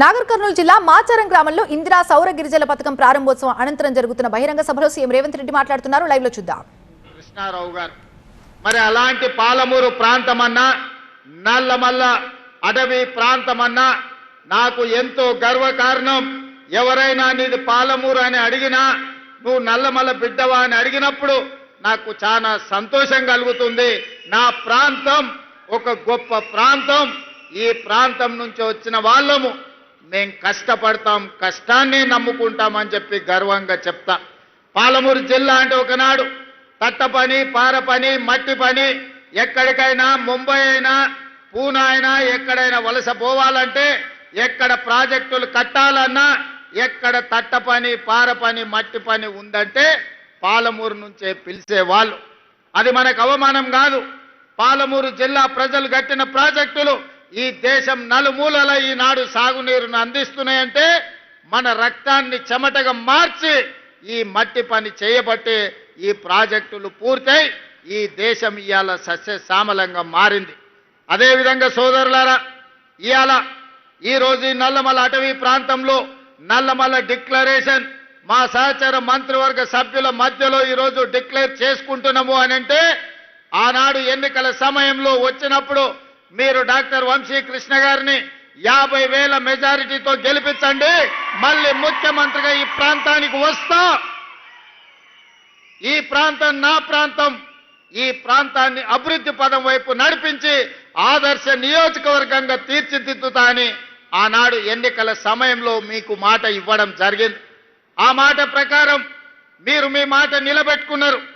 నాగర్ కర్నూలు జిల్లా మాచారం గ్రామంలో ఇందిరా సౌర గిరిజల పథకం ప్రారంభోత్సవం అనంతరం జరుగుతున్న బహిరంగ సభలో సీఎం రేవంత్ రెడ్డి మాట్లాడుతున్నారు. లైవ్లో చూద్దాం. కృష్ణారావు గారు మరి అలాంటి పాలమూరు ప్రాంతమన్నా నల్లమల్ల అడవి ప్రాంతమన్నా నాకు ఎంతో గర్వకారణం ఎవరైనా నీది పాలమూరు అని అడిగినా నువ్వు నల్లమల్ల బిడ్డవా అని అడిగినప్పుడు నాకు చాలా సంతోషం కలుగుతుంది. నా ప్రాంతం ఒక గొప్ప ప్రాంతం. ఈ ప్రాంతం నుంచి వచ్చిన వాళ్ళము మేం కష్టపడతాం కష్టాన్ని నమ్ముకుంటామని చెప్పి గర్వంగా చెప్తా. పాలమూరు జిల్లా అంటే ఒకనాడు తట్ట పని పార పని మట్టి పని ఎక్కడికైనా ముంబై అయినా పూనా అయినా ఎక్కడైనా వలస పోవాలంటే ఎక్కడ ప్రాజెక్టులు కట్టాలన్నా ఎక్కడ తట్ట పని పార పని మట్టి పని ఉందంటే పాలమూరు నుంచే పిలిచేవాళ్ళు. అది మనకు అవమానం కాదు. పాలమూరు జిల్లా ప్రజలు కట్టిన ప్రాజెక్టులు ఈ దేశం నలుమూలల ఈనాడు సాగునీరును అందిస్తున్నాయంటే మన రక్తాన్ని చెమటగా మార్చి ఈ మట్టి పని చేయబట్టి ఈ ప్రాజెక్టులు పూర్తయి ఈ దేశం ఇవాళ సస్యశ్యామలంగా మారింది. అదేవిధంగా సోదరులారా ఇవాళ ఈరోజు ఈ నల్లమల అటవీ ప్రాంతంలో నల్లమల డిక్లరేషన్ మా సహచర మంత్రివర్గ సభ్యుల మధ్యలో ఈరోజు డిక్లేర్ చేసుకుంటున్నాము అని అంటే ఆనాడు ఎన్నికల సమయంలో వచ్చినప్పుడు మీరు డాక్టర్ వంశీ కృష్ణ గారిని యాభై వేల మెజారిటీతో గెలిపించండి. మళ్ళీ ముఖ్యమంత్రిగా ఈ ప్రాంతానికి వస్తా. ఈ ప్రాంతం నా ప్రాంతం. ఈ ప్రాంతాన్ని అభివృద్ధి పదం వైపు నడిపించి ఆదర్శ నియోజకవర్గంగా తీర్చిదిద్దుతా అని ఆనాడు ఎన్నికల సమయంలో మీకు మాట ఇవ్వడం జరిగింది. ఆ మాట ప్రకారం మీరు మీ మాట నిలబెట్టుకున్నారు.